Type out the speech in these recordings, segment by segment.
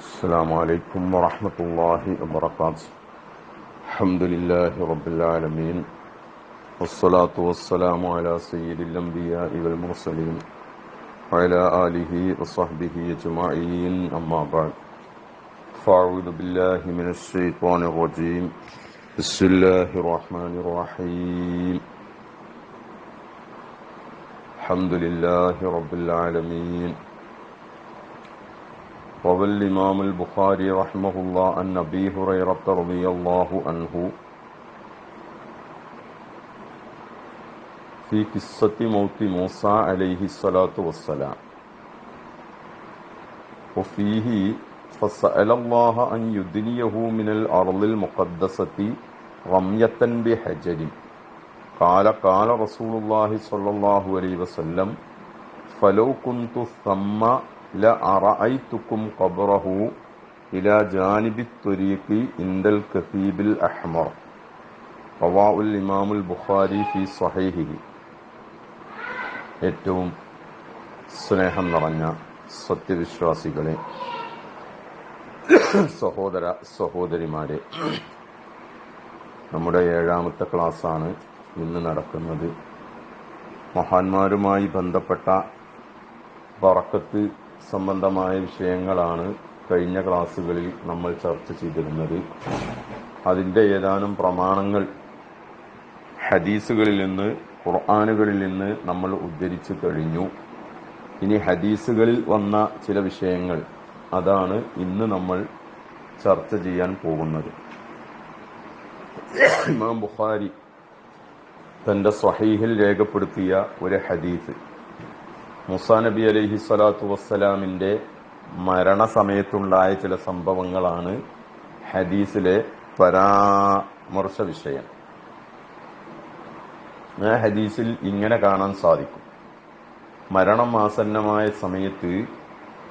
السلام عليكم ورحمة الله وبركاته. الحمد لله رب العالمين والصلاة والسلام على سيد الأنبياء والمرسلين وعلى آله وصحبه أجمعين أما بعد. فأعوذ بالله من الشيطان الرجيم. بسم الله الرحمن الرحيم. الحمد لله رب العالمين. روى الإمام البخاري رحمه الله عن أبي هريرة رضي الله عنه في قصة موت موسى عليه الصلاة والسلام وفيه فسأل الله أن يدنيه من الأرض المقدسة رمية بحجر قال قال رسول الله صلى الله عليه وسلم فلو كنت ثم ഇൻദൽ കസീബിൽ ബുഖാരി ഫി ഏറ്റവും സ്നേഹം നിറഞ്ഞ സത്യവിശ്വാസികളെ സഹോദര സഹോദരിമാരെ നമ്മുടെ ഏഴാമത്തെ ക്ലാസ്സാണ് ഇന്ന് നടക്കുന്നത്. മഹാന്മാരുമായി ബന്ധപ്പെട്ട പറക്കത്ത് സംബന്ധമായ വിഷയങ്ങളാണ് കഴിഞ്ഞ ക്ലാസ്സുകളിൽ നമ്മൾ ചർച്ച ചെയ്തിരുന്നത്. അതിന്റെ ഏതാനും പ്രമാണങ്ങൾ ഹദീസുകളിൽ നിന്ന് ഖുർആാനുകളിൽ നിന്ന് നമ്മൾ ഉദ്ധരിച്ചു കഴിഞ്ഞു. ഇനി ഹദീസുകളിൽ വന്ന ചില വിഷയങ്ങൾ അതാണ് ഇന്ന് നമ്മൾ ചർച്ച ചെയ്യാൻ പോകുന്നത്. ഇമാം ബുഖാരി തന്റെ സ്വഹീഹിൽ രേഖപ്പെടുത്തിയ ഒരു ഹദീസ്. മുസാ നബി അലൈഹി സ്വലാത്തു വസ്സലാമിന്റെ മരണസമയത്തുണ്ടായ ചില സംഭവങ്ങളാണ് ഹദീസിലെ പരാമർശ വിഷയം ഹദീസിൽ ഇങ്ങനെ കാണാൻ സാധിക്കും. മരണം ആസന്നമായ സമയത്ത്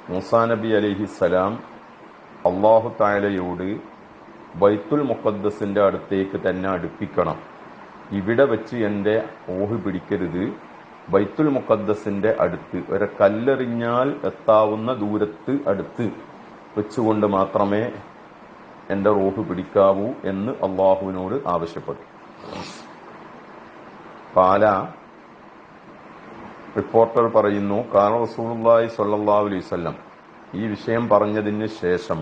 മുസാ നബി അലൈഹിസ്സലാം അള്ളാഹു താലയോട് ബൈത്തുൽ മുഖദ്ദസിന്റെ അടുത്തേക്ക് തന്നെ അടുപ്പിക്കണം. ഇവിടെ വെച്ച് എന്റെ ഓഹ് പിടിക്കരുത്. ബൈത്തുൽ മുഖദ്ദസിന്റെ അടുത്ത് ഒരു കല്ലെറിഞ്ഞാൽ എത്താവുന്ന ദൂരത്ത് അടുത്ത് വെച്ചുകൊണ്ട് മാത്രമേ എന്റെ റോഹ് പിടിക്കാവൂ എന്ന് അള്ളാഹുവിനോട് ആവശ്യപ്പെട്ടു. പാല റിപ്പോർട്ടർ പറയുന്നു കാന റസൂലി സ്വല്ലല്ലാഹു അലൈഹി വസല്ലം. ഈ വിഷയം പറഞ്ഞതിന് ശേഷം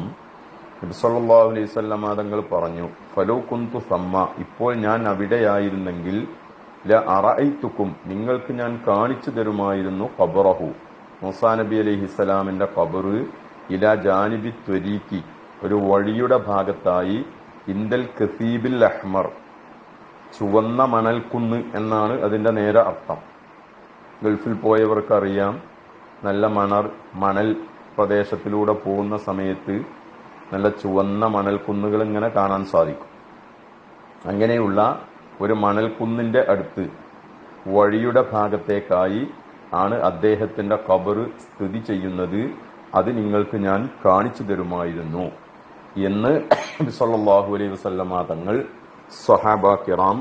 അലൈഹി സ്വല്ലം തങ്ങൾ പറഞ്ഞു ഫലോ കുന്തു സമ്മ. ഇപ്പോൾ ഞാൻ അവിടെയായിരുന്നെങ്കിൽ ല അറൈത്തുക്കും നിങ്ങൾക്ക് ഞാൻ കാണിച്ചു തരുമായിരുന്നു ഖബറഹു. മൂസാ നബി അലൈഹിസ്സലാമിന്റെ ഖബറ് ഇല ജാനിബി ത്വരീക്കി ഒരു വഴിയുടെ ഭാഗത്തായി ഇന്ദൽ കസീബിൽ അഹ്മർ ചുവന്ന മണൽക്കുന്ന് എന്നാണ് അതിന്റെ നേരെ അർത്ഥം. ഗൾഫിൽ പോയവർക്കറിയാം നല്ല മണർ മണൽ പ്രദേശത്തിലൂടെ പോകുന്ന സമയത്ത് നല്ല ചുവന്ന മണൽക്കുന്നുകൾ ഇങ്ങനെ കാണാൻ സാധിക്കും. അങ്ങനെയുള്ള ഒരു മണൽക്കുന്നിന്റെ അടുത്ത് വഴിയുടെ ഭാഗത്തേക്കായി ആണ് അദ്ദേഹത്തിന്റെ കബറ് സ്ഥിതി ചെയ്യുന്നത്. അത് നിങ്ങൾക്ക് ഞാൻ കാണിച്ചു തരുമായിരുന്നു എന്ന് സല്ലല്ലാഹു അലൈഹി വസല്ലമ തങ്ങൾ സഹാബ കിറാം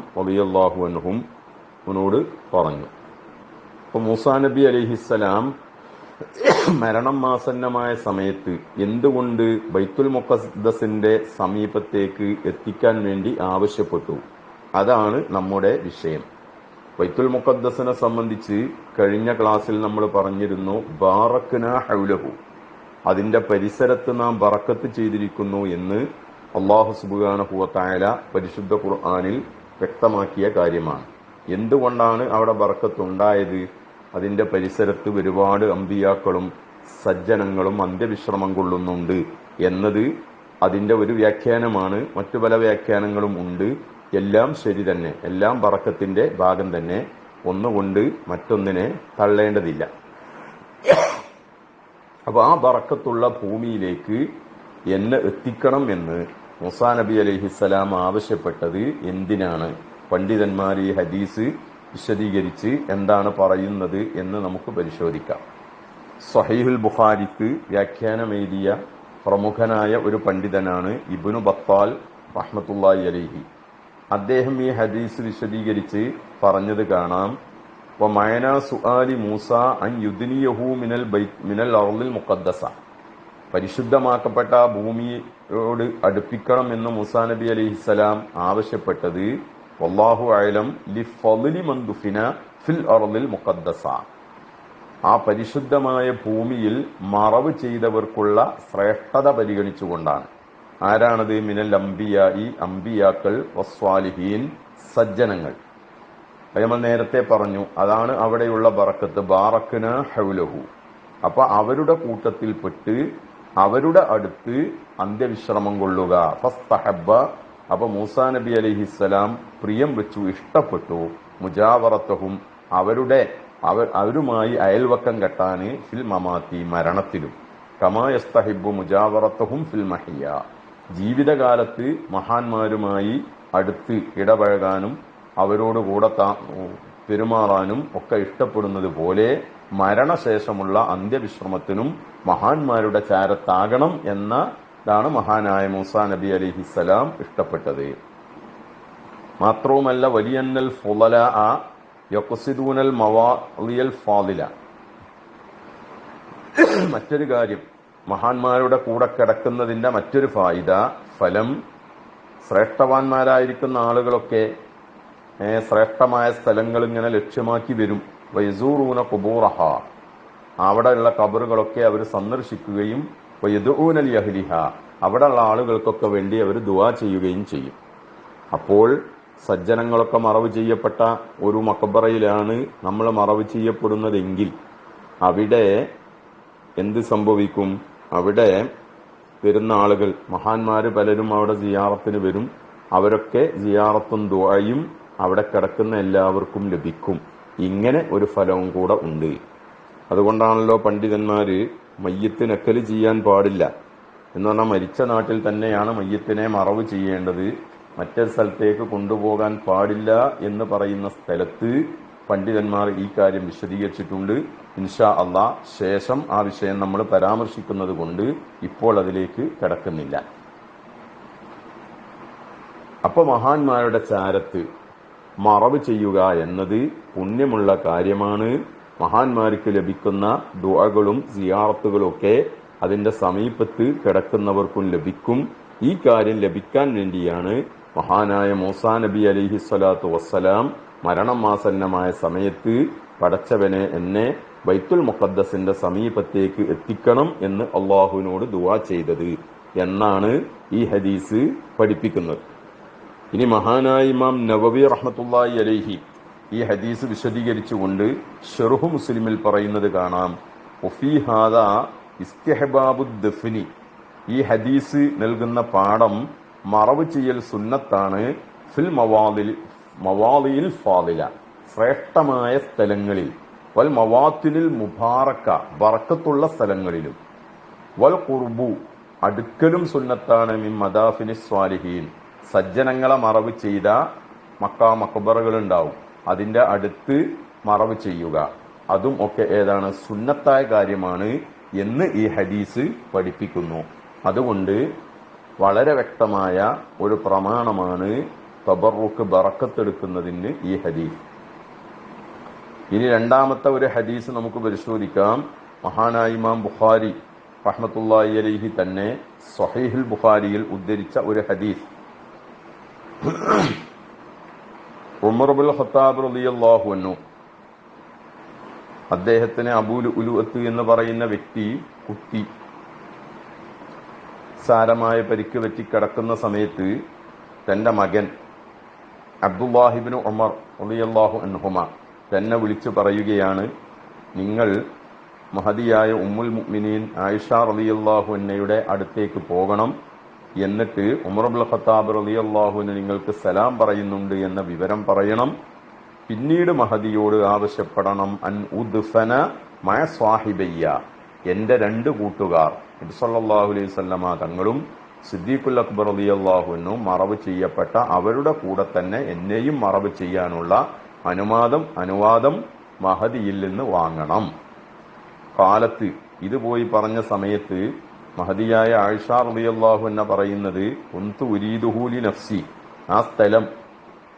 അൻഹും അവനോട് പറഞ്ഞു. അപ്പൊ മൂസാ നബി അലിഹിസ്സലാം മരണം ആസന്നമായ സമയത്ത് എന്തുകൊണ്ട് ബൈത്തുൽ മുഖദ്ദസിന്റെ സമീപത്തേക്ക് എത്തിക്കാൻ വേണ്ടി ആവശ്യപ്പെട്ടു? അതാണ് നമ്മുടെ വിഷയം. വൈത്തുൽ മുഖദ്ദസിനെ സംബന്ധിച്ച് കഴിഞ്ഞ ക്ലാസ്സിൽ നമ്മൾ പറഞ്ഞിരുന്നു ബാറക്കന ഹൗലഹു. അതിന്റെ പരിസരത്ത് നാം ബറക്കത്ത് ചെയ്തിരിക്കുന്നു എന്ന് അള്ളാഹു സുബുഖാനഹുവത്തായ പരിശുദ്ധ ഖുർആാനിൽ വ്യക്തമാക്കിയ കാര്യമാണ്. എന്തുകൊണ്ടാണ് അവിടെ ബറക്കത്ത് ഉണ്ടായത് അതിന്റെ പരിസരത്ത് ഒരുപാട് അമ്പിയാക്കളും സജ്ജനങ്ങളും അന്ത്യവിശ്രമം കൊള്ളുന്നുണ്ട് എന്നത് അതിന്റെ ഒരു വ്യാഖ്യാനമാണ്. മറ്റു പല വ്യാഖ്യാനങ്ങളും ഉണ്ട്. എല്ലാം ശരി തന്നെ. എല്ലാം ബറക്കത്തിന്റെ ഭാഗം തന്നെ. ഒന്നുകൊണ്ട് മറ്റൊന്നിനെ തള്ളേണ്ടതില്ല. അപ്പൊ ആ ബറക്കത്തുള്ള ഭൂമിയിലേക്ക് എന്നെ എത്തിക്കണം എന്ന് മുസാ നബി അലഹിസ്സലാം ആവശ്യപ്പെട്ടത് എന്തിനാണ്? പണ്ഡിതന്മാർ ഈ ഹദീസ് വിശദീകരിച്ച് എന്താണ് പറയുന്നത് എന്ന് നമുക്ക് പരിശോധിക്കാം. സഹീഹുൽ ബുഖാരിക്ക് വ്യാഖ്യാനമെഴുതിയ പ്രമുഖനായ ഒരു പണ്ഡിതനാണ് ഇബിനു ബത്താൽ റഹ്മത്തുല്ലായി അലൈഹി. അദ്ദേഹം ഈ ഹദീസ് വിശദീകരിച്ച് പറഞ്ഞത് കാണാം. മയന സുആലി മൂസ അൻ യുദ്നിയഹു മിനൽ മിനൽ അറുലിൽ മുഖദ്ദസ. പരിശുദ്ധമാക്കപ്പെട്ട ഭൂമിയോട് അടുപ്പിക്കണം എന്ന് മൂസ നബി അലിഹിസലാം ആവശ്യപ്പെട്ടത് വല്ലാഹു അയലം ലി ഫലി മന്ദുഫിന ഫിൽ അറുലിൽ മുഖദ്ദസ. ആ പരിശുദ്ധമായ ഭൂമിയിൽ മറവ് ചെയ്തവർക്കുള്ള ശ്രേഷ്ഠത പരിഗണിച്ചുകൊണ്ടാണ്. ആരാണത്? മിനൽ ഈ അംബിയാക്കൾ വസ്വാലിഹീൻ സജ്ജനങ്ങൾ. നമ്മൾ നേരത്തെ പറഞ്ഞു അതാണ് അവിടെയുള്ള ബറക്കത്ത് ബാറക്കിന് ഹൗലഹു. അപ്പൊ അവരുടെ കൂട്ടത്തിൽപ്പെട്ട് അവരുടെ അടുത്ത് അന്ത്യവിശ്രമം കൊള്ളുക. ഫസ്തഹബ്ബ അപ്പൊ മൂസാ നബി അലൈഹിസ്സലാം പ്രിയം വെച്ചു ഇഷ്ടപ്പെട്ടു. മുജാവറത്തഹും അവരുടെ അവർ അവരുമായി അയൽവക്കം കെട്ടാന് ഫിൽ മമാത്തി മരണത്തിലും. കമായസ്തഹിബു മുജാവറത്തഹും ഫിൽ മഹിയ. ജീവിതകാലത്ത് മഹാന്മാരുമായി അടുത്ത് ഇടപഴകാനും അവരോട് കൂടെ പെരുമാറാനും ഒക്കെ ഇഷ്ടപ്പെടുന്നത് പോലെ മരണശേഷമുള്ള അന്ത്യവിശ്രമത്തിനും മഹാന്മാരുടെ ചാരത്താകണം എന്നതാണ് മഹാനായ മൂസ നബി അലിഹിസലാം ഇഷ്ടപ്പെട്ടത്. മാത്രവുമല്ല വലിയന്നൽ ഫുലല ആ യൊക്കസിദൂനൽ മവാലിയൽ ഫാദില. മറ്റൊരു കാര്യം മഹാന്മാരുടെ കൂടെ കിടക്കുന്നതിന്റെ മറ്റൊരു ഫായിദ ഫലം ശ്രേഷ്ഠവാന്മാരായിരിക്കുന്ന ആളുകളൊക്കെ ശ്രേഷ്ഠമായ സ്ഥലങ്ങൾ ഇങ്ങനെ ലക്ഷ്യമാക്കി വരും. വൈസൂറൂന കുബൂറഹ. അവിടെയുള്ള കബറുകളൊക്കെ അവർ സന്ദർശിക്കുകയും വൈദൂനൽ യഹ്ലിഹ അവിടെയുള്ള ആളുകൾക്കൊക്കെ വേണ്ടി അവർ ദുവാ ചെയ്യുകയും ചെയ്യും. അപ്പോൾ സജ്ജനങ്ങളൊക്കെ മറവ് ചെയ്യപ്പെട്ട ഒരു മക്കബറയിലാണ് നമ്മൾ മറവ് ചെയ്യപ്പെടുന്നതെങ്കിൽ അവിടെ എന്ത് സംഭവിക്കും? അവിടെ വരുന്ന ആളുകൾ മഹാന്മാർ പലരും അവിടെ സിയാറത്തിന് വരും. അവരൊക്കെ സിയാറത്തും ദുആയും അവിടെ കിടക്കുന്ന എല്ലാവർക്കും ലഭിക്കും. ഇങ്ങനെ ഒരു ഫലവും കൂടെ ഉണ്ട്. അതുകൊണ്ടാണല്ലോ പണ്ഡിതന്മാര് മയ്യത്ത് നക്കൽ ചെയ്യാൻ പാടില്ല. എന്ന് പറഞ്ഞാൽ മരിച്ച നാട്ടിൽ തന്നെയാണ് മയ്യത്തിനെ മറവ് ചെയ്യേണ്ടത്. മറ്റൊരു സ്ഥലത്തേക്ക് കൊണ്ടുപോകാൻ പാടില്ല എന്ന് പറയുന്ന സ്ഥലത്ത് പണ്ഡിതന്മാർ ഈ കാര്യം വിശദീകരിച്ചിട്ടുണ്ട്. ഇൻഷാ അള്ളാ ശേഷം ആ വിഷയം നമ്മൾ പരാമർശിക്കുന്നത് കൊണ്ട് ഇപ്പോൾ അതിലേക്ക് കിടക്കുന്നില്ല. അപ്പൊ മഹാന്മാരുടെ ചാരത്ത് മറവ് ചെയ്യുക എന്നത് പുണ്യമുള്ള കാര്യമാണ്. മഹാന്മാർക്ക് ലഭിക്കുന്ന ദുആകളും സിയാറത്തുകളും ഒക്കെ അതിന്റെ സമീപത്ത് കിടക്കുന്നവർക്കും ലഭിക്കും. ഈ കാര്യം ലഭിക്കാൻ വേണ്ടിയാണ് മഹാനായ മൂസാ നബി അലിഹി സ്വലാത്തു വസ്സലാം മരണമാസന്നമായ സമയത്ത് പടച്ചവനെ എന്നെ ബൈത്തുൽ മുഖദ്ദസിന്റെ സമീപത്തേക്ക് എത്തിക്കണം എന്ന് അള്ളാഹുവിനോട് ദുവാ ചെയ്തത് എന്നാണ് ഈ ഹദീസ് പഠിപ്പിക്കുന്നത്. ഇനി മഹാനായ ഇമാം നവബി റഹ്മത്തുള്ളാഹി അലൈഹി ഈ ഹദീസ് വിശദീകരിച്ചുകൊണ്ട് ഷെറുഹു മുസ്ലിമിൽ പറയുന്നത് കാണാം. ഒഫി ഹാദ ഇസ്തിഹബാബു ദഫ്നി. ഈ ഹദീസ് നൽകുന്ന പാഠം മറവ് ചെയ്യൽ സുന്നത്താണ്. ഫിൽ മവാലിൽ മവാലിയിൽ ഫാദില. ശ്രേഷ്ഠമായ സ്ഥലങ്ങളിൽ. വൽ മവാത്തിനിൽ മുബാറക്ക ബറക്കത്തുള്ള സ്ഥലങ്ങളിലും. വൽ കുർബു അടുക്കലും സുന്നത്താണ് മിൻ മദാഫിനി സ്വാലിഹീൻ. സജ്ജനങ്ങളെ മറവ് ചെയ്ത മക്ക മക്കബറകൾ ഉണ്ടാവും അതിന്റെ അടുത്ത് മറവ് ചെയ്യുക. അതും ഒക്കെ ഏതാണ്? സുന്നത്തായ കാര്യമാണ് എന്ന് ഈ ഹദീസ് പഠിപ്പിക്കുന്നു. അതുകൊണ്ട് വളരെ വ്യക്തമായ ഒരു പ്രമാണമാണ് തബറുക്ക് ബറക്കത്തെടുക്കുന്നതിന് ഈ ഹദീസ്. ഇനി രണ്ടാമത്തെ ഒരു ഹദീസ് നമുക്ക് പരിശോധിക്കാം. മഹാനായ ഇമാം ബുഖാരി റഹ്മത്തുള്ളാഹി അലൈഹി തന്നെ സ്വഹീഹുൽ ബുഖാരിയിൽ ഉദ്ധരിച്ച ഒരു ഹദീസ്. ഉമർബുൽ ഖത്താബ് റളിയല്ലാഹു അൻഹു. അദ്ദേഹത്തിന് അബൂൽ ഉലുഅത്ത് എന്ന് പറയുന്ന വ്യക്തി കുത്തി സാരമായ പരിക്ക് പറ്റി കിടക്കുന്ന സമയത്ത് തന്റെ മകൻ അബ്ദുല്ലാഹിബിന് ഉമർ റളിയല്ലാഹു അൻഹുമ തന്നെ വിളിച്ചു പറയുകയാണ് നിങ്ങൾ മഹതിയായ ഉമ്മുൽ മുഅ്മിനീൻ ആയിഷ റളിയല്ലാഹു അന്നയുടെ അടുത്തേക്ക് പോകണം. എന്നിട്ട് ഉമർബുൽ ഖത്താബ് റളിയല്ലാഹുവിന് നിങ്ങൾക്ക് സലാം പറയുന്നുണ്ട് എന്ന വിവരം പറയണം. പിന്നീട് മഹദിയോട് ആവശ്യപ്പെടണം. അൻ ഉദ്ഫന മയ സ്വാഹിബയ്യ. എന്റെ രണ്ട് കൂട്ടുകാർ നബിസല്ലാഹു അലൈഹി സ്വല്ലമ തങ്ങളും സിദ്ദീഖുൽ അക്ബർ അലി അള്ളാഹുവിനും മറവ് ചെയ്യപ്പെട്ട അവരുടെ കൂടെ തന്നെ എന്നെയും മറവ് ചെയ്യാനുള്ള അനുവാദം അനുവാദം മഹദിയിൽ നിന്ന് വാങ്ങണം. കാലത്ത് ഇത് പോയി പറഞ്ഞ സമയത്ത് മഹദിയായ ആയിഷ റളിയല്ലാഹു എന്ന പറയുന്നത് കുന്തു ഉരീദുഹൂലി നഫ്സി. ആ സ്ഥലം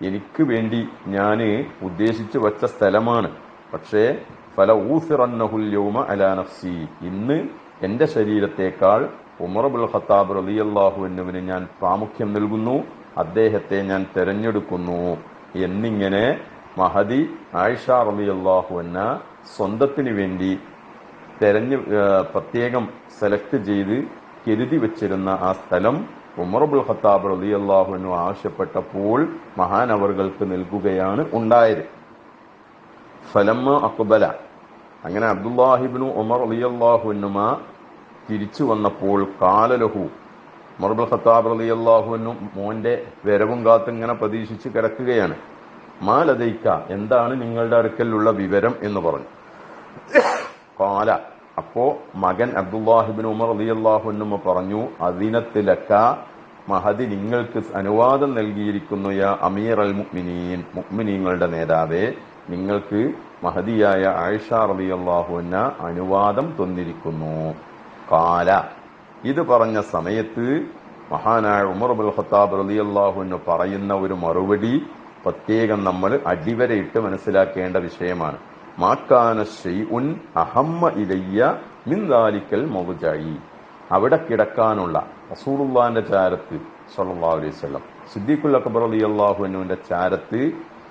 എനിക്ക് വേണ്ടി ഞാൻ ഉദ്ദേശിച്ചു വച്ച സ്ഥലമാണ്. പക്ഷേ ഫല ഊസിറന്നഹുൽ യൗമ അലാ നഫ്സി. ഇന്ന് എന്റെ ശരീരത്തേക്കാൾ ഉമർബുൽ ഖത്താബ് റളിയല്ലാഹു അൻഹുവിന് ഞാൻ പ്രാമുഖ്യം നൽകുന്നു അദ്ദേഹത്തെ ഞാൻ തെരഞ്ഞെടുക്കുന്നു എന്നിങ്ങനെ മഹദി ആയിഷ റളിയല്ലാഹു അൻഹ സ്വന്തത്തിന് വേണ്ടി തെരഞ്ഞു പ്രത്യേകം സെലക്ട് ചെയ്ത് കരുതി വെച്ചിരുന്ന ആ സ്ഥലം ഉമർബുൽ ഖത്താബ് റളിയല്ലാഹു അൻഹു ആവശ്യപ്പെട്ടപ്പോൾ മഹാനവറുകൾക്ക് നൽകുകയാണ് ഉണ്ടായത്. ഫലമ്മ അക്ബല. അങ്ങനെ അബ്ദുല്ലാഹിബിനു ഉമർ റളിയല്ലാഹു അൻഹുമ തിരിച്ചു വന്നപ്പോൾ കാലലഹു. മറുബുൽ ഖത്താബ് റളിയല്ലാഹു അൻഹു മോന്റെ വരവും കാത്തിങ്ങനെ പ്രതീക്ഷിച്ച് കിടക്കുകയാണ്. മാലതൈക്ക എന്താണ് നിങ്ങളുടെ അടുക്കലുള്ള വിവരം എന്ന് പറഞ്ഞു. കാല അപ്പോ മകൻ അബ്ദുല്ലാഹിബിൻ ഉമർ അലി അന്നുമ പറഞ്ഞു അതിനത്തിലക്ക മഹദി നിങ്ങൾക്ക് അനുവാദം നൽകിയിരിക്കുന്നു യാ അമീർ അൽ മുക്മിനീൻ മുക്മിനീങ്ങളുടെ നേതാവേ നിങ്ങൾക്ക് മഹദിയായ ആയിഷ റളിയല്ലാഹു അന്ന അനുവാദം തന്നിരിക്കുന്നു. കാല. ഇത് പറഞ്ഞ സമയത്ത് മഹാനായ ഉമർ ബുൽ ഖത്താബ് റളിയല്ലാഹു അൻഹു പറയുന്ന ഒരു മറുപടി പ്രത്യേകം നമ്മൾ അടിവരയിട്ട് മനസ്സിലാക്കേണ്ട വിഷയമാണ്. മാക്കാന ഷെയ്ഉൻ അഹമ്മ ഇലയ്യ മിൻ ദാലിക്കൽ മൗജായി അവിടെ കിടക്കാനുള്ള റസൂലുള്ളാന്റെ ചാരത്ത് സല്ലാ അലൈഹി വസല്ലം. സിദ്ദീഖുൽ അക്ബർ റളിയല്ലാഹു അൻഹുവിന്റെ ചാരത്ത്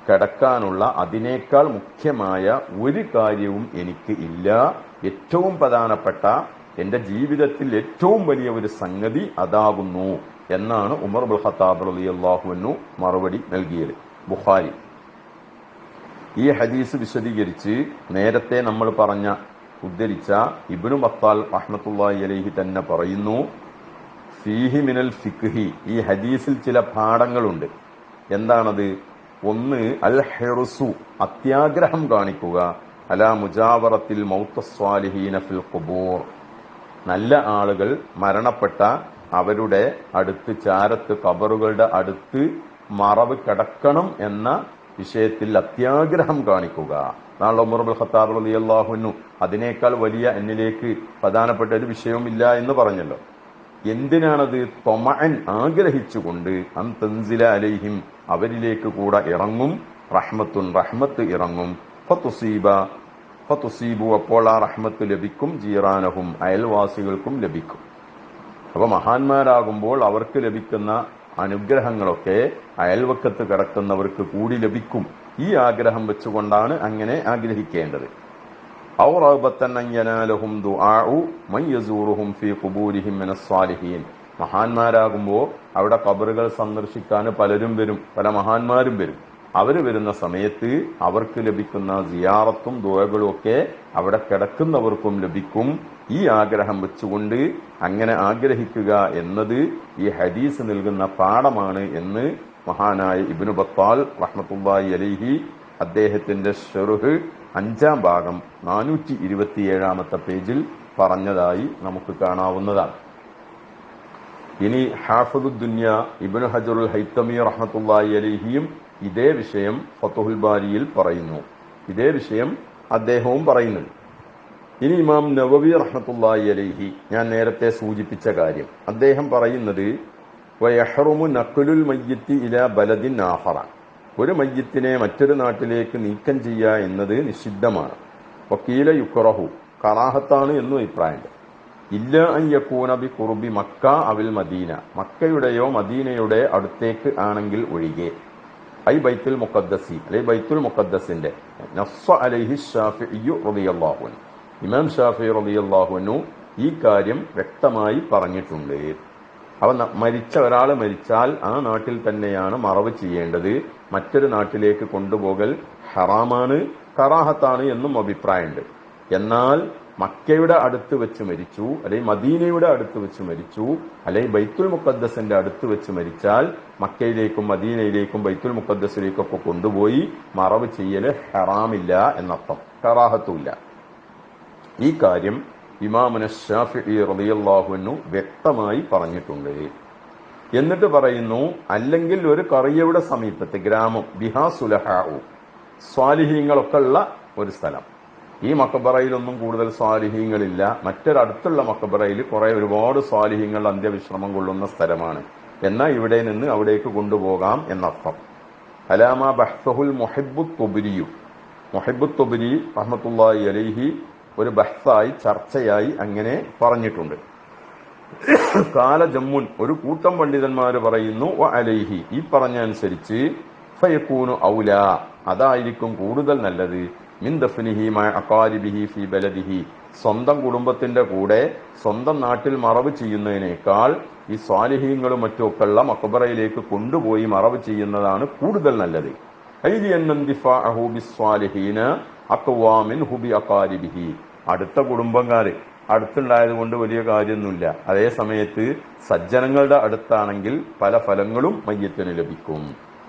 കിടക്കാനുള്ള അതിനേക്കാൾ മുഖ്യമായ ഒരു കാര്യവും എനിക്ക് ഇല്ല. ഏറ്റവും പ്രധാനപ്പെട്ട എന്റെ ജീവിതത്തിൽ ഏറ്റവും വലിയ ഒരു സംഗതി അതാകുന്നു എന്നാണ് ഉമർ ബുൽ ഖത്താബ് റളിയല്ലാഹു അൻഹു മറുപടി നൽകിയത്. ബുഖാരി. ഈ ഹദീസ് വിശദീകരിച്ച് നേരത്തെ നമ്മൾ പറഞ്ഞ ഉദ്ധരിച്ച ഇബ്നു ബത്താൽ റഹ്മത്തുള്ളാഹി അലഹി തന്നെ പറയുന്നു ഫീഹി മിനൽ ഫിഖ്ഹി. ഈ ഹദീസിൽ ചില പാഠങ്ങളുണ്ട്. എന്താണത്? ഒന്ന് അൽ ഹെറുസു അത്യാഗ്രഹം കാണിക്കുക. അല മുജാവറത്തിൽ മൗത്തസ്വാലിഹീന ഫിൽ ഖുബൂർ. നല്ല ആളുകൾ മരണപ്പെട്ട അവരുടെ അടുത്ത് ചാരത്ത് കബറുകളുടെ അടുത്ത് മറവ് കിടക്കണം എന്ന വിഷയത്തിൽ അത്യാഗ്രഹം കാണിക്കുക. നാളെ ഉമർബുൽ ഖത്താബ് അള്ളാഹുനു അതിനേക്കാൾ വലിയ എന്നിലേക്ക് പ്രധാനപ്പെട്ട ഒരു വിഷയവുമില്ല എന്ന് പറഞ്ഞല്ലോ. എന്തിനാണത് തൊമൻ ആഗ്രഹിച്ചുകൊണ്ട് അൻ തൻസില അലൈഹിം അവരിലേക്ക് കൂടെ ഇറങ്ങും? റഹ്മത്തുൻ റഹ്മത്ത് ഇറങ്ങും. ഫതുസീബു അപ്പോൾ ആ റഹ്മത്ത് ലഭിക്കും ജീറാനഹും അയൽവാസികൾക്കും ലഭിക്കും. അപ്പൊ മഹാന്മാരാകുമ്പോൾ അവർക്ക് ലഭിക്കുന്ന അനുഗ്രഹങ്ങളൊക്കെ അയൽവക്കത്ത് കിടക്കുന്നവർക്ക് കൂടി ലഭിക്കും. ഈ ആഗ്രഹം വെച്ചുകൊണ്ടാണ് അങ്ങനെ ആഗ്രഹിക്കേണ്ടത്. മഹാന്മാരാകുമ്പോൾ അവിടെ കബറുകൾ സന്ദർശിക്കാൻ പലരും വരും പല മഹാന്മാരും വരും. അവർ വരുന്ന സമയത്ത് അവർക്ക് ലഭിക്കുന്ന സിയാറത്തും ദുആകളും ഒക്കെ അവിടെ കിടക്കുന്നവർക്കും ലഭിക്കും. ഈ ആഗ്രഹം വെച്ചുകൊണ്ട് അങ്ങനെ ആഗ്രഹിക്കുക എന്നത് ഈ ഹദീസ് നൽകുന്ന പാഠമാണ് എന്ന് മഹാനായ ഇബിനു ബത്താൽ റഹ്മത്തുള്ളാഹി അലിഹി അദ്ദേഹത്തിന്റെ ഷെറുഹ് അഞ്ചാം ഭാഗം നാനൂറ്റി ഇരുപത്തിയേഴാമത്തെ പേജിൽ പറഞ്ഞതായി നമുക്ക് കാണാവുന്നതാണ്. ഇനി ഹാഫുദുദ്ദുന്യ ഇബ്നു ഹജറുൽ ഹൈത്തമി റഹ്മത്തുള്ളാഹി അലൈഹിയും ഇതേ വിഷയം ഫത്തുഹുൽ ബാരിയിൽ പറയുന്നു. ഇതേ വിഷയം അദ്ദേഹവും പറയുന്നുണ്ട് ഇനി ഇമാം നവവി റഹ്മത്തുള്ളാഹി അലൈഹി ഞാൻ നേരത്തെ സൂചിപ്പിച്ച കാര്യം. അദ്ദേഹം പറയുന്നത് വയഹറുമു നഖലുൽ മയ്യത്തി ഇല ബലദിൻ ആഹറ. ഒരു മയ്യത്തിനെ മറ്റൊരു നാട്ടിലേക്ക് നീക്കം ചെയ്യുക എന്നത് നിഷിദ്ധമാണ്. വക്കീല യുക്റഹു കറാഹത്താണ് എന്നും അഭിപ്രായമുണ്ട് ഇല്ല അൻ യക്കൂന ബി കുറുബി മക്ക അവിൽ മദീന. മക്കയുടെയോ മദീനയുടെ അടുത്തേക്ക് ആണെങ്കിൽ ഒഴികെ. ഐ ബൈത്തുൽ മുഖദ്ദസി അല്ലെ ബൈത്തുൽ മുഖദ്സിന്റെ നസ്സ അലൈഹി ഷാഫിയു റളിയല്ലാഹു അൻഹു. ഇമാം ഷാഫി റളിയല്ലാഹു അൻഹു ഈ കാര്യം വ്യക്തമായി പറഞ്ഞിട്ടുണ്ട്. അവ മരിച്ച ഒരാൾ മരിച്ചാൽ ആ നാട്ടിൽ തന്നെയാണ് മറവ് ചെയ്യേണ്ടത്. മറ്റൊരു നാട്ടിലേക്ക് കൊണ്ടുപോകൽ ഹറാമാണ് കറാഹത്താണ് എന്നും അഭിപ്രായമുണ്ട്. എന്നാൽ മക്കയുടെ അടുത്ത് വെച്ച് മരിച്ചു അല്ലെങ്കിൽ മദീനയുടെ അടുത്ത് വെച്ച് മരിച്ചു അല്ലെങ്കിൽ ബൈത്തുൽ മുഖദ്ദസിന്റെ അടുത്ത് വെച്ച് മരിച്ചാൽ മക്കയിലേക്കും മദീനയിലേക്കും ബൈത്തുൽ മുഖദ്ദസിലേക്കൊക്കെ കൊണ്ടുപോയി മറവ് ചെയ്യൽ ഹറാമില്ല എന്നർത്ഥം. ഹറാഹത്തുമില്ല ഈ കാര്യം ഇമാമുന ഷാഫി റളിയല്ലാഹുവിനു വ്യക്തമായി പറഞ്ഞിട്ടുണ്ട്. എന്നിട്ട് പറയുന്നു അല്ലെങ്കിൽ ഒരു കറിയയുടെ സമീപത്ത് ഗ്രാമം ബിഹാ സുലഹാവു സ്വാലിഹീങ്ങളൊക്കെ ഉള്ള ഒരു സ്ഥലം. ഈ മക്കബറയിലൊന്നും കൂടുതൽ സ്വാലിഹ്യങ്ങളില്ല മറ്റൊരടുത്തുള്ള മക്കബറയിൽ കുറെ ഒരുപാട് സ്വാലിഹ്യങ്ങൾ അന്ത്യവിശ്രമം കൊള്ളുന്ന സ്ഥലമാണ്. എന്നാൽ ഇവിടെ നിന്ന് അവിടേക്ക് കൊണ്ടുപോകാം എന്നർത്ഥം. അലാമ ബഹ്സഹുൽ മൊഹിബു തൊബിരിയു. മൊഹിബു തൊബിരി അഹമ്മത്തുല്ലായി അലൈഹി ഒരു ബഹ്സായി ചർച്ചയായി അങ്ങനെ പറഞ്ഞിട്ടുണ്ട്. കാല ജമ്മുൻ ഒരു കൂട്ടം പണ്ഡിതന്മാർ പറയുന്നു അലൈഹി. ഈ പറഞ്ഞ അനുസരിച്ച് ഫയക്കൂനു ഔല. അതായിരിക്കും കൂടുതൽ നല്ലത്. മിൻ ദഫ്നിഹി മഅ അഖാരിബിഹി ഫി ബലദിഹി. സ്വന്തം കുടുംബത്തിന്റെ കൂടെ സ്വന്തം നാട്ടിൽ മറവ് ചെയ്യുന്നതിനേക്കാൾ ഈ സ്വാലിഹീങ്ങളും മറ്റുമൊക്കെയുള്ള മക്ബറയിലേക്ക് കൊണ്ടുപോയി മറവ് ചെയ്യുന്നതാണ് കൂടുതൽ നല്ലത്. അടുത്ത കുടുംബക്കാര് അടുത്തുണ്ടായത് കൊണ്ട് വലിയ കാര്യമൊന്നുമില്ല. അതേ സമയത്ത് സജ്ജനങ്ങളുടെ അടുത്താണെങ്കിൽ പല ഫലങ്ങളും മയ്യത്തിന് ലഭിക്കും.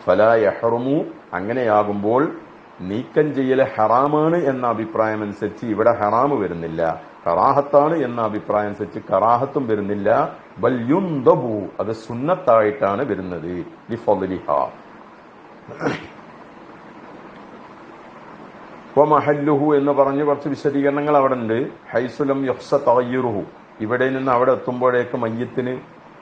ഫല യഹ്റുമു. അങ്ങനെയാകുമ്പോൾ നീക്കം ചെയ്യൽ ഹറാമാണ് എന്ന അഭിപ്രായം അനുസരിച്ച് ഇവിടെ ഹറാമ് വരുന്നില്ല. കറാഹത്താണ് എന്ന അഭിപ്രായം അനുസരിച്ച് കറാഹത്തും വരുന്നില്ല. ബല്യുന്തബു യുന്തബു അത് സുന്നത്തായിട്ടാണ് വരുന്നത്. മഹല്ലുഹു എന്ന് പറഞ്ഞ് കുറച്ച് വിശദീകരണങ്ങൾ അവിടെ ഉണ്ട്. ഹൈസുലം യഫ്സ തകയ്യുറുഹു ഇവിടെ നിന്ന് അവിടെ എത്തുമ്പോഴേക്ക് മയ്യത്തിന്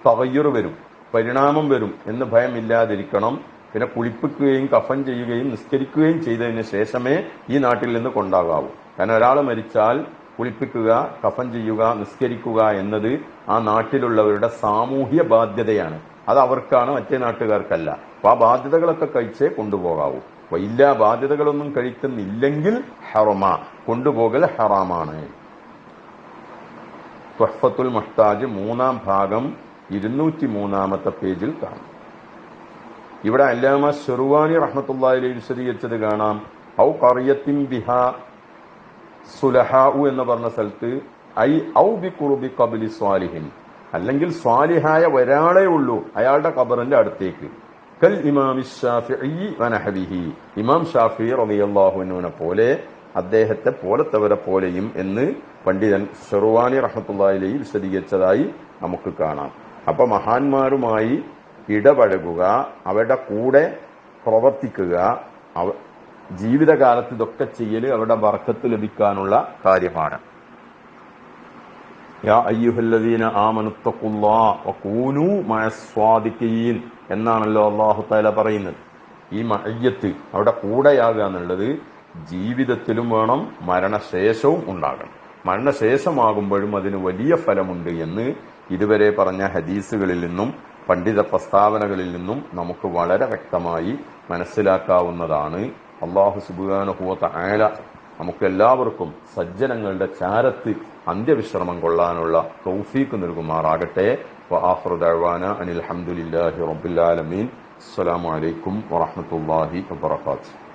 തകയ്യുറ് വരും. പരിണാമം വരും എന്ന് ഭയമില്ലാതിരിക്കണം. പിന്നെ കുളിപ്പിക്കുകയും കഫൻ ചെയ്യുകയും നിസ്കരിക്കുകയും ചെയ്തതിന് ശേഷമേ ഈ നാട്ടിൽ നിന്ന് കൊണ്ടാകാവൂ. കാരണം ഒരാൾ മരിച്ചാൽ കുളിപ്പിക്കുക കഫൻ ചെയ്യുക നിസ്കരിക്കുക എന്നത് ആ നാട്ടിലുള്ളവരുടെ സാമൂഹ്യ ബാധ്യതയാണ്. അത് അവർക്കാണ് മറ്റേ നാട്ടുകാർക്കല്ല. അപ്പൊ ആ ബാധ്യതകളൊക്കെ കഴിച്ചേ കൊണ്ടുപോകാവൂ. അപ്പൊ ഇല്ല ബാധ്യതകളൊന്നും കഴിക്കുന്നില്ലെങ്കിൽ ഹറമ കൊണ്ടുപോകൽ ഹറാമാണ്. ത്വഹ്ഫത്തുൽ മുഹ്താജ് മൂന്നാം ഭാഗം ഇരുന്നൂറ്റി മൂന്നാമത്തെ പേജിൽ കാണാം. ഇവിടെ അല്ലാമ ഷെറുവാനി റഹ്മത്തുള്ളാഹി വിശദീകരിച്ചത് കാണാം. ഔ കറിയത്തിൻ ബിഹ സുലഹാഉ എന്ന് പറഞ്ഞ സ്ഥലത്ത് ഐ ഔ ബി കുറുബി കബിലി സ്വാലിഹിൻ. അല്ലെങ്കിൽ സ്വാലിഹായ ഒരാളെ ഉള്ളൂ അയാളുടെ ഖബറിന്റെ അടുത്തേക്ക്. കൽ ഇമാം വനഹബിഹി ഇമാം ഷാഫി റബിയാഹുനെ പോലെ അദ്ദേഹത്തെ പോലത്തവരെ പോലെയും എന്ന് പണ്ഡിതൻ ഷെറുവാനി റഹ്മത്തുള്ളാഹി വിശദീകരിച്ചതായി നമുക്ക് കാണാം. അപ്പൊ മഹാന്മാരുമായി ഇടപഴകുക അവരുടെ കൂടെ പ്രവർത്തിക്കുക അവ ജീവിതകാലത്ത് ഇതൊക്കെ ചെയ്യൽ അവരുടെ വർക്കത്ത് ലഭിക്കാനുള്ള കാര്യമാണ്. യാ അയ്യുഹല്ലദീന വകൂനു എന്നാണല്ലോ അള്ളാഹു താല പറയുന്നത്. ഈ മയ്യത്ത് അവിടെ കൂടെയാകുക എന്നുള്ളത് ജീവിതത്തിലും വേണം മരണശേഷവും ഉണ്ടാകണം. മരണശേഷമാകുമ്പോഴും അതിന് വലിയ ഫലമുണ്ട് എന്ന് ഇതുവരെ പറഞ്ഞ ഹദീസുകളിൽ നിന്നും പണ്ഡിത പ്രസ്താവനകളിൽ നിന്നും നമുക്ക് വളരെ വ്യക്തമായി മനസ്സിലാക്കാവുന്നതാണ്. അള്ളാഹു സുബാനുഭൂത്ത ആല നമുക്ക് എല്ലാവർക്കും സജ്ജനങ്ങളുടെ ചാരത്ത് അന്ത്യവിശ്രമം കൊള്ളാനുള്ള തൗഫീക്ക് നൽകുമാറാകട്ടെ. വആഖിറുദഅവാന അനിൽ ഹംദുലില്ലാഹി അലൈക്കും വറഹ്മത്തുള്ളാഹി വബറകാതുഹു.